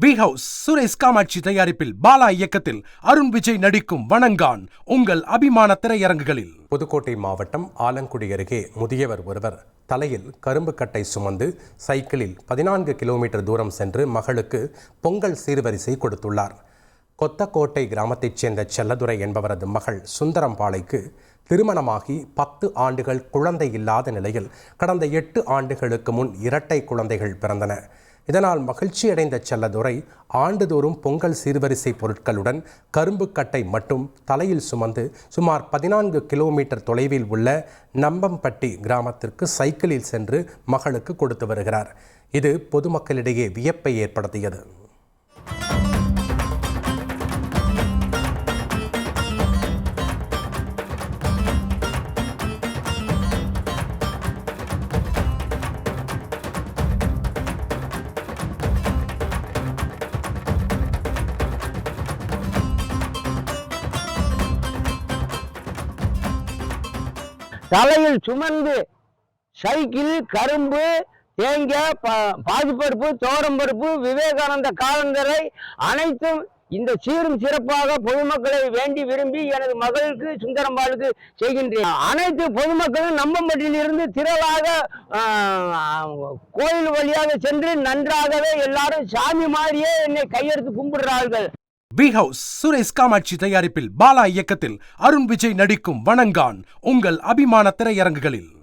B house Suresh Kamatchi தயாரிப்பில் பாலா இயக்கத்தில் அருண் விஜய் நடிக்கும் வணங்கான் உங்கள் அபிமான திரையரங்குகளில். புதுக்கோட்டை மாவட்டம் ஆலங்குடி அருகே முதியவர் ஒருவர் தலையில் கரும்பு கட்டை சுமந்து சைக்கிளில் பதினான்கு கிலோமீட்டர் தூரம் சென்று மகளுக்கு பொங்கல் சீர்வரிசை கொடுத்துள்ளார். கொத்தக்கோட்டை கிராமத்தைச் சேர்ந்த செல்லதுரை என்பவரது மகள் சுந்தரம்பாளைக்கு திருமணமாகி பத்து ஆண்டுகள் குழந்தை இல்லாத நிலையில் கடந்த எட்டு ஆண்டுகளுக்கு முன் இரட்டை குழந்தைகள் பிறந்தன. இதனால் மகிழ்ச்சியடைந்த செல்லதுரை ஆண்டுதோறும் பொங்கல் சீர்வரிசை பொருட்களுடன் கரும்புக்கட்டை மட்டும் தலையில் சுமந்து சுமார் பதினான்கு கிலோமீட்டர் தொலைவில் உள்ள நம்பம்பட்டி கிராமத்திற்கு சைக்கிளில் சென்று மகளுக்கு கொடுத்து வருகிறார். இது பொதுமக்களிடையே வியப்பை ஏற்படுத்தியது. தலையில் சுமந்து சைக்கிள் கரும்பு தேங்காய் பா- பாசிப்பருப்பு தோரம்பருப்பு விவேகானந்த காலந்தரை அனைத்தும் இந்த சீரும் சிறப்பாக பொதுமக்களை வேண்டி விரும்பி எனது மகளுக்கு சுந்தரம்பாளுக்கு செய்கின்றேன். அனைத்து பொதுமக்களும் நம்பம்பட்டியிலிருந்து திரளாக கோயில் வழியாக சென்று நன்றாகவே எல்லாரும் சாமி மாதிரியே என்னை கையெடுத்து கும்பிடுறார்கள். வி ஹவுஸ் சுரேஷ் காமாட்சி தயாரிப்பில் பாலா இயக்கத்தில் அருண் விஜய் நடிக்கும் வணங்கான் உங்கள் அபிமான திரையரங்குகளில்.